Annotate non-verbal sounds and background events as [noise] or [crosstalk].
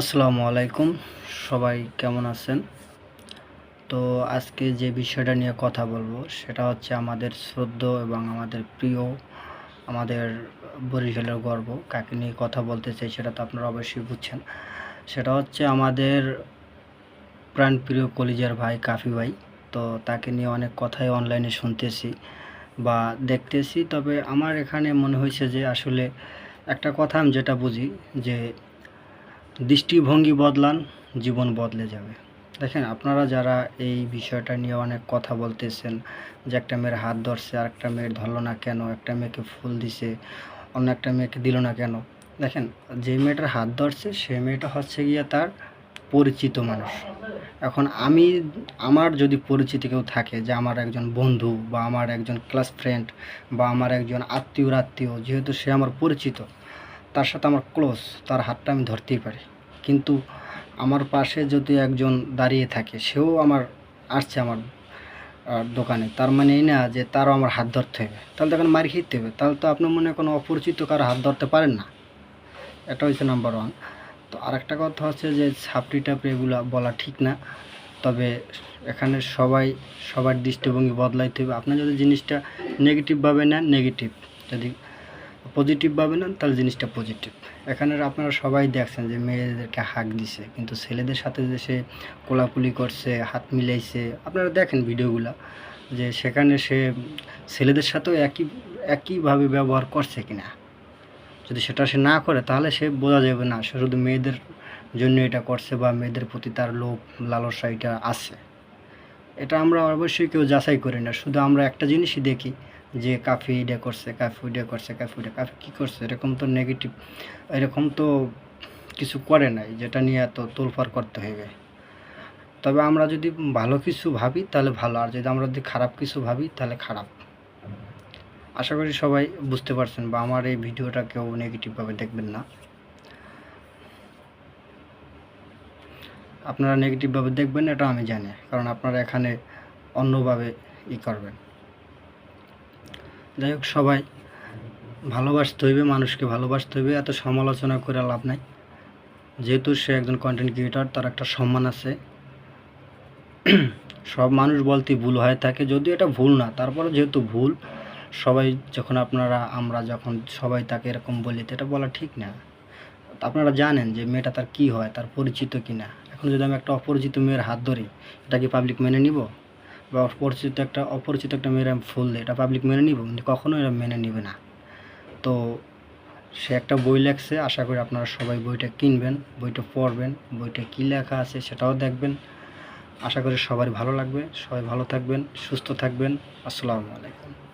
আসসালামু আলাইকুম। সবাই কেমন আছেন? তো আজকে যে বিষয়টা নিয়ে কথা বলব, সেটা হচ্ছে আমাদের শ্রদ্ধ এবং আমাদের প্রিয়, আমাদের বরিশালের গর্ব। কাকে নিয়ে কথা বলতে চাই সেটা তো আপনারা অবশ্যই বুঝছেন। সেটা হচ্ছে আমাদের প্রাণপ্রিয় কলিজার ভাই কাফি ভাই। তো তাকে নিয়ে অনেক কথাই অনলাইনে শুনতেছি বা দেখতেছি। তবে আমার এখানে মনে হয়েছে যে আসলে একটা কথা আমি যেটা বুঝি যে দৃষ্টিভঙ্গি বদলান, জীবন বদলে যাবে। দেখেন, আপনারা যারা এই বিষয়টা নিয়ে অনেক কথা বলতেছেন, যে একটা মেয়ের হাত ধরছে আর একটা মেয়ের ধরলো না কেন, একটা মেয়েকে ফুল দিছে, অন্য একটা মেয়েকে দিল না কেন, দেখেন, যে মেয়েটার হাত ধরছে, সে মেয়েটা হচ্ছে গিয়ে তার পরিচিত মানুষ। এখন আমি, আমার যদি পরিচিত কেউ থাকে, যে আমার একজন বন্ধু বা আমার একজন ক্লাস ফ্রেন্ড বা আমার একজন আত্মীয়র আত্মীয়, যেহেতু সে আমার পরিচিত, তার সাথে আমার ক্লোজ, তার হাতটা আমি ধরতেই পারি। কিন্তু আমার পাশে যদি একজন দাঁড়িয়ে থাকে, সেও আমার, আসছে আমার দোকানে। তার মানে এই না যে তারও আমার হাত ধরতে হবে। তাহলে তখন মারি খেতে হবে। তাহলে তো আপনি মনে কোনো অপরিচিত কারও হাত ধরতে পারেন না। এটা হচ্ছে নাম্বার ওয়ান তো আরেকটা কথা হচ্ছে যে ছাপড়ি টাপড়ি এগুলো বলা ঠিক না। তবে এখানে সবাই, সবার দৃষ্টিভঙ্গি বদলাইতে হবে। আপনার যদি জিনিসটা নেগেটিভভাবে নেন নেগেটিভ যদি পজিটিভভাবে নেন, তাহলে জিনিসটা পজিটিভ এখানে আপনারা সবাই দেখছেন যে মেয়েদেরকে হাক দিছে, কিন্তু ছেলেদের সাথে যে সে কোলাকুলি করছে, হাত মিলাইছে, আপনারা দেখেন ভিডিওগুলো, যে সেখানে সে ছেলেদের সাথেও একই, একইভাবে ব্যবহার করছে কিনা। যদি সেটা সে না করে, তাহলে সে বোঝা যাবে না, সে শুধু মেয়েদের জন্য এটা করছে বা মেয়েদের প্রতি তার লোভ, লালসা এটা আছে। এটা আমরা অবশ্যই কেউ যাচাই করি না, শুধু আমরা একটা জিনিসই দেখি যে কাফি এটা করছে, কাফি ওইটা করছে, কাফি ওইটা কাফি কী করছে? এরকম তো নেগেটিভ এরকম তো কিছু করে নাই, যেটা নিয়ে এত তোলফার করতে হবে। তবে আমরা যদি ভালো কিছু ভাবি, তাহলে ভালো, আর যদি আমরা যদি খারাপ কিছু ভাবি, তাহলে খারাপ। আশা করি সবাই বুঝতে পারছেন, বা আমার এই ভিডিওটা কেউ নেগেটিভভাবে দেখবেন না। আপনারা নেগেটিভভাবে দেখবেন, এটা আমি জানি, কারণ আপনারা এখানে অন্যভাবে ই করবেন। যাই হোক, সবাই ভালোবাসতে হইবে, মানুষকে ভালোবাসতে হইবে, এত সমালোচনা করে লাভ নাই। যেহেতু সে একজন কন্টেন্ট ক্রিয়েটর তার একটা সম্মান আছে। [clears throat] সব মানুষ বলতে ভুল হয়ে থাকে, যদিও এটা ভুল না তারপরে যেহেতু ভুল, সবাই যখন আপনারা, আমরা যখন সবাই তাকে এরকম বলি এটা বলা ঠিক না। আপনারা জানেন যে মেয়েটা তার কি হয়, তার পরিচিত কি না এখন যদি আমি একটা অপরিচিত মেয়ের হাত ধরি, এটা কি পাবলিক মেনে নিব? বা অপরিচিত একটা অপরিচিত একটা মেয়ের আমি ফুল দিই। এটা পাবলিক মেনে নিব, কিন্তু কখনো এরা মেনে নিবে না। তো সে একটা বই লেখছে, আশা করি আপনারা সবাই বইটা কিনবেন, বইটা পড়বেন, বইটা কী লেখা আছে সেটাও দেখবেন। আশা করি সবার ভালো লাগবে। সবাই ভালো থাকবেন, সুস্থ থাকবেন। আসসালামু আলাইকুম।